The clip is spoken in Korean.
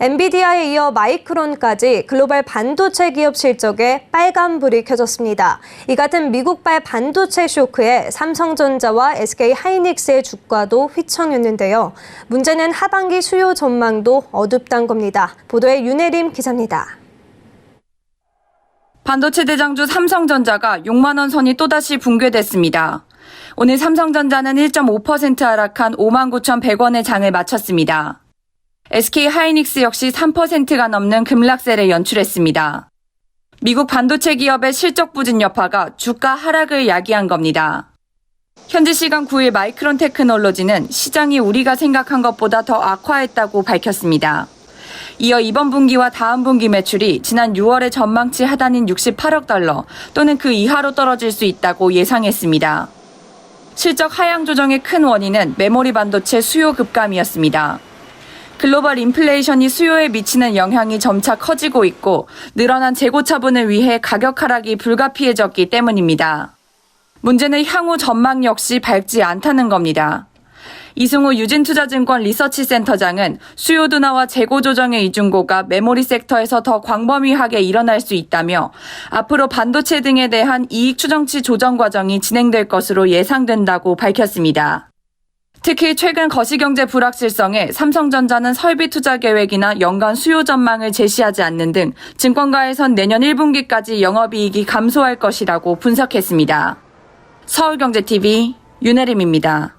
엔비디아에 이어 마이크론까지 글로벌 반도체 기업 실적에 빨간불이 켜졌습니다. 이 같은 미국발 반도체 쇼크에 삼성전자와 SK 하이닉스의 주가도 휘청였는데요. 문제는 하반기 수요 전망도 어둡단 겁니다. 보도에 윤혜림 기자입니다. 반도체 대장주 삼성전자가 6만 원 선이 또다시 붕괴됐습니다. 오늘 삼성전자는 1.5% 하락한 5만 9,100원의 장을 마쳤습니다. SK 하이닉스 역시 3%가 넘는 급락세를 연출했습니다. 미국 반도체 기업의 실적 부진 여파가 주가 하락을 야기한 겁니다. 현지 시간 9일 마이크론 테크놀로지는 시장이 우리가 생각한 것보다 더 악화했다고 밝혔습니다. 이어 이번 분기와 다음 분기 매출이 지난 6월의 전망치 하단인 68억 달러 또는 그 이하로 떨어질 수 있다고 예상했습니다. 실적 하향 조정의 큰 원인은 메모리 반도체 수요 급감이었습니다. 글로벌 인플레이션이 수요에 미치는 영향이 점차 커지고 있고 늘어난 재고 처분을 위해 가격 하락이 불가피해졌기 때문입니다. 문제는 향후 전망 역시 밝지 않다는 겁니다. 이승우 유진투자증권 리서치센터장은 수요 둔화와 재고 조정의 이중고가 메모리 섹터에서 더 광범위하게 일어날 수 있다며 앞으로 반도체 등에 대한 이익 추정치 조정 과정이 진행될 것으로 예상된다고 밝혔습니다. 특히 최근 거시경제 불확실성에 삼성전자는 설비 투자 계획이나 연간 수요 전망을 제시하지 않는 등 증권가에선 내년 1분기까지 영업이익이 감소할 것이라고 분석했습니다. 서울경제TV 윤혜림입니다.